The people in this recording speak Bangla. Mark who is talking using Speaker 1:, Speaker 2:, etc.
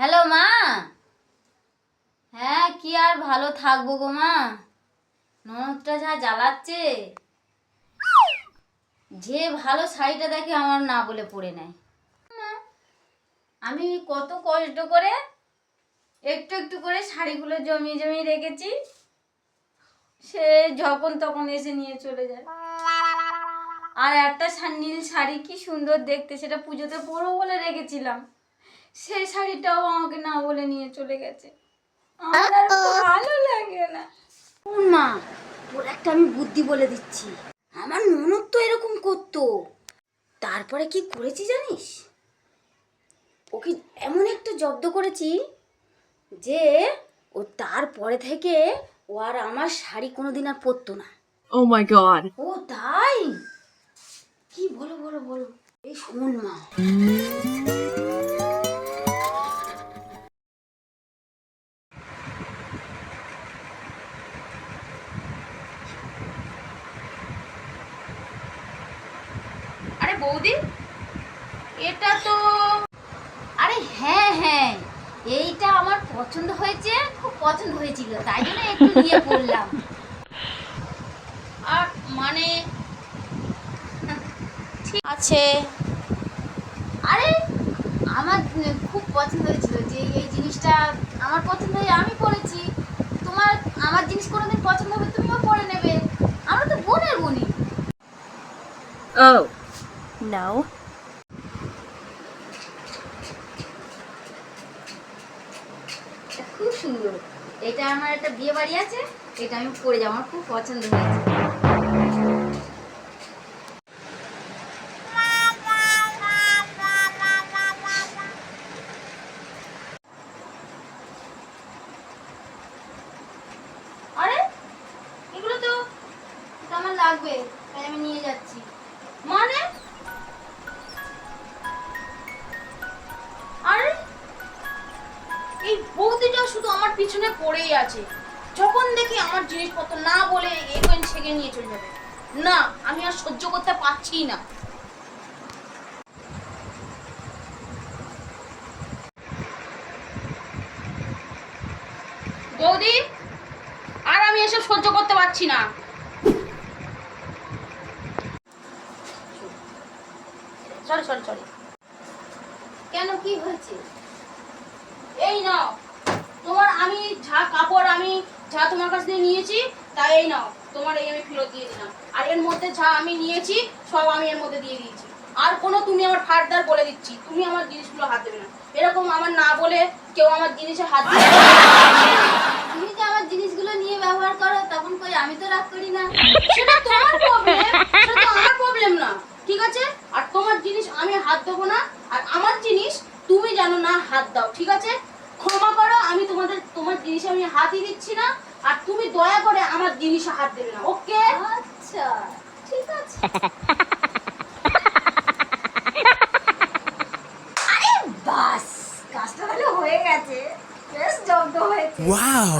Speaker 1: হ্যালো মা। হ্যাঁ কি আর ভালো থাকব গো মা। ননদটা যা জ্বালাচ্ছে। যে ভালো শাড়িটা দেখে আমার না বলে পড়ে নেয় আমি কত কষ্ট করে একটু একটু করে শাড়িগুলো জমিয়ে জমিয়ে রেখেছি। সে যখন তখন এসে নিয়ে চলে যায়। আর একটা নীল শাড়ি কি সুন্দর দেখতে, সেটা পুজোতে পরবো বলে রেখেছিলাম। সেই শাড়িটাও আমাকে না বলে নিয়ে চলে গেছে। আমার আর ভালো লাগে না। মা তোর একটা আমি বুদ্ধি বলে দিচ্ছি। আমার ননদ তো এরকম করতো। তারপরে কি করেছি জানিস? ওকে এমন একটা জব্দ করেছি যে ও তারপরে থেকে ও আর আমার শাড়ি কোনোদিন আর পরতো না।
Speaker 2: Oh my god.
Speaker 1: ও তাই? কি বলো বলো বলো? এই শোন মা। বৌদি? এটা তো আরে হ্যাঁ হ্যাঁ। এইটা আমার পছন্দ হয়েছে, খুব পছন্দ হয়েছিল, তাই জন্য একটু নিয়ে পড়লাম আর মানে আছে। আরে, আমার খুব পছন্দ হয়েছিল যে এই জিনিসটা আমার পছন্দ হয়ে আমি পড়েছি। তোমার, আমার জিনিস কোনোদিন পছন্দ হবে তুমিও পরে নেবে। আমরা তো বোনের বোনই।
Speaker 2: Oh. No.
Speaker 1: খুব সুন্দর। এটা আমার একটা বিয়ে বাড়ি আছে, এটা আমি পরে যাব, আমার খুব পছন্দ হয়েছে। এগুলো তো আমার লাগবে, তাই আমি নিয়ে যাচ্ছি। মানে? পিছনে পড়েই আছে। যখন দেখি আমার জিনিসপত্র না বলে এগোন সেগে নিয়ে চলে যাবে। না, আমি আর সহ্য করতে পারছি না। বৌদি, আর আমি এসব সহ্য করতে পারছি না। Sorry sorry sorry. কেন, কি হয়েছে? এই আমি যা কাপড় আমি যা তোমার কাছ থেকে নিয়েছি তা এই নাও। তোমার এই আমি ফেরত দিয়ে দিলাম। আর এর মধ্যে যা আমি নিয়েছি সব আমি এর মধ্যে দিয়ে দিয়েছি। আর কোনো তুমি আমার ফাটদার বলে দিচ্ছি তুমি আমার জিনিসগুলো হাত দেবে না। এরকম আমার না বলে কেউ আমার জিনিসে হাত দেবে তুমি যে আমার জিনিসগুলো নিয়ে ব্যবহার করো তখন কই আমি তো রাগ করি না। সেটা তোমার প্রবলেম সেটা তো আমার প্রবলেম না ঠিক আছে? আর তোমার জিনিস আমি হাত দেবো না আর আমার জিনিস তুমি যেন না হাত দাও ঠিক আছে? আমি তোমাদের তোমার জিনিসে আমি হাতই দিচ্ছি না আর তুমি দয়া করে আমার জিনিসে হাত দেবে না ওকে? আচ্ছা ঠিক আছে। আরে বাস কাজটা তাহলে হয়ে গেছে বেশ জব্দ হয়েছে।
Speaker 3: Wow.